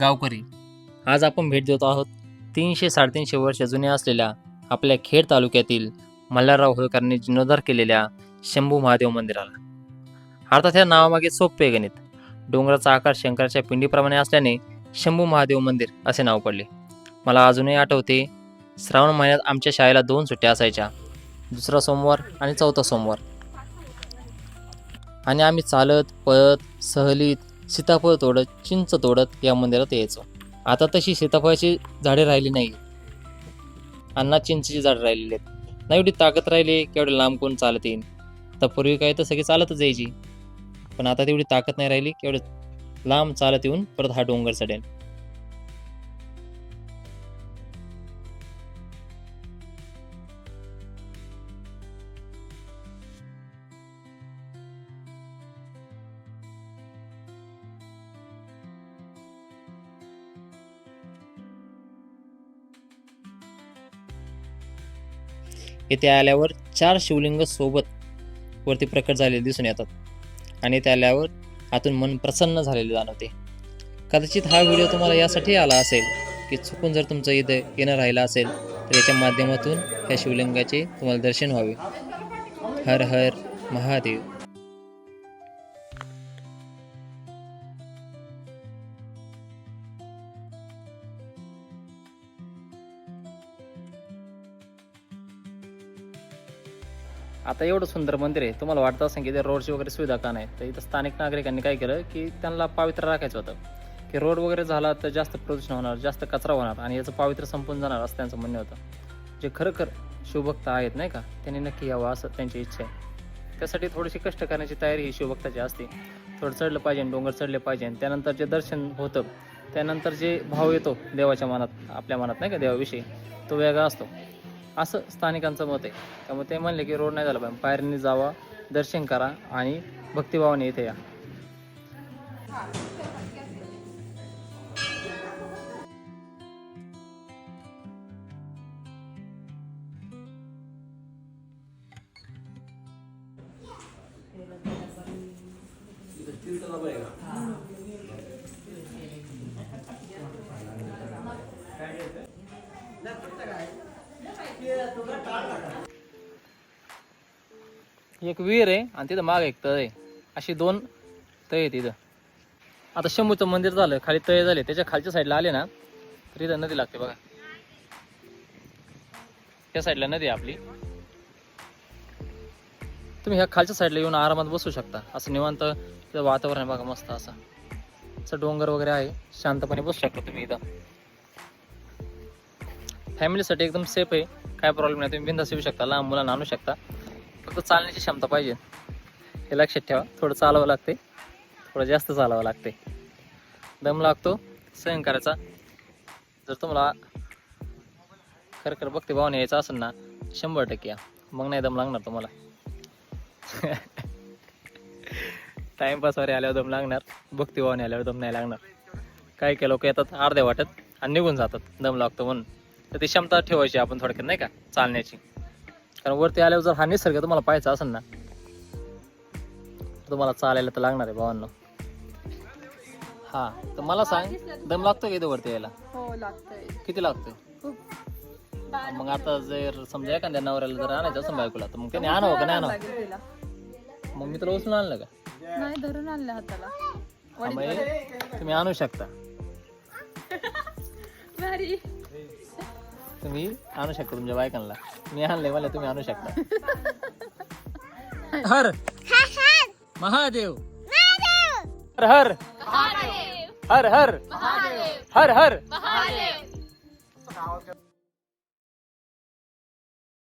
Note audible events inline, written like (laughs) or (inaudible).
गावकरी. आज आपण भेट देत आहोत तीनशे साडेतीनशे वर्ष जुन्या असलेल्या आपल्या खेड तालुक्यातील मल्हारराव होळकरांनी जीर्णोद्धार केलेल्या शंभू महादेव मंदिराला. अर्थात या नावामागे सोपे गणित. डोंगराचा आकार शंकराच्या पिंडीप्रमाणे असल्याने शंभू महादेव मंदिर असे नाव पडले. मला अजूनही आठवते श्रावण महिन्यात आमच्या शाळेला दोन सुट्ट्या असायच्या. दुसरा सोमवार आणि चौथा सोमवार. आणि आम्ही चालत पळत सहलीत सीताफळ तोडत चिंच तोडत या मंदिरात यायचो. आता तशी सीताफळाची झाडे राहिली नाही अण्णा चिंचेची झाडे राहिलेली आहेत. नाही एवढी ताकद राहिली की लांब कोण चालत येईन. तर पूर्वी काय तर सगळी चालतच यायची. पण आता तेवढी ताकद नाही राहिली की लांब चालत येऊन परत हा डोंगर चढेल येथे आल्यावर चार शिवलिंग सोबत वरती प्रकट झालेले दिसून येतात. आणि ते आल्यावर आतून मन प्रसन्न झालेले जाणवते. कदाचित हा व्हिडिओ तुम्हाला यासाठी आला असेल की चुकून जर तुमचं इथे येणं राहिलं असेल तर याच्या माध्यमातून या शिवलिंगाचे तुम्हाला दर्शन व्हावे. हर हर महादेव. आता एवढं सुंदर मंदिर आहे. तुम्हाला वाटतं असं की ते रोडची वगैरे सुविधा का नाही तर इथं स्थानिक नागरिकांनी काय केलं की त्यांना पावित्र्य राखायचं होतं. की रोड वगैरे झाला तर जास्त प्रदूषण होणार जास्त कचरा होणार आणि याचं पावित्र्य संपून जाणार असं त्यांचं म्हणणं होतं. जे खरोखर शिवभक्त आहेत नाही का त्यांनी नक्की यावं असं त्यांची इच्छा आहे. त्यासाठी थोडीशी कष्ट करण्याची तयारी ही शिवभक्ताची असते. थोडं चढलं पाहिजे डोंगर चढले पाहिजे त्यानंतर जे दर्शन होतं त्यानंतर जे भाव येतो देवाच्या मनात आपल्या मनात नाही का देवाविषयी तो वेगळा असतो. असं स्थानिकांचं मत आहे. त्यामुळे ते म्हणले की रोड नाही झाला पाहिजे. पायऱ्यांनी जावा दर्शन करा आणि भक्तिभावाने इथे या. एक विहीर आहे आणि तिथं माग एक तळ आहे. अशी दोन तळ आहे तिथं आता शंभूचं मंदिर झालं खाली तळे झाले. त्याच्या खालच्या साईडला आले ना तर इथं नदी लागते बघा. त्या साईडला नदी आहे आपली. तुम्ही ह्या खालच्या साईडला येऊन आरामात बसू शकता. असं निवांत तिथं वातावरण आहे बघा मस्त असं. असं डोंगर वगैरे आहे. शांतपणे बसू शकता तुम्ही इथं. फॅमिलीसाठी एकदम सेफ आहे. काय प्रॉब्लेम नाही तुम्ही बिंदास येऊ शकता लहान मुलांना आणू शकता. फक्त चालण्याची क्षमता पाहिजे. हे लक्षात ठेवा थोडं चालावं लागते थोडं जास्त चालावं लागते दम लागतो सहन करायचा. जर तुम्हाला खरं खरं भक्ती भावने यायचं असेल ना शंभर टक्के या. मग नाही दम लागणार तुम्हाला. (laughs) टाइमपास आल्यावर दम लागणार भक्ती भावने आल्यावर दम नाही लागणार. काही काही लोक येतात अर्ध्या वाटत आणि निघून जातात दम लागतो म्हणून. तर ती क्षमता ठेवायची आपण थोडक्यात नाही का? चालण्याची. कारण वरती आल्यावर जर हा निसर्ग तुम्हाला पाहायचा असेल ना तुम्हाला चालायला तर लागणार आहे भावांनो. हा तर मला सांग दम लागतो का इथं वरती यायला? हो लागतंय. किती लागतोय? खूप. मग आता जर समजा एखाद्या नवऱ्याला जर आणायचं असेल बायकोला तर मग त्याने आणावं का नाही आणावं? लागेल तिला मग मी तुला उचलून आणलं का? नाही धरून आणलं हाताला. हा, मग तुम्ही आणू शकता. (laughs) भारी. तुम्ही आणू शकता तुमच्या बायकांना. मी आणले मला तुम्ही आणू शकता. (laughs) हर. महादेव. हर हर. हर हर. हर हर.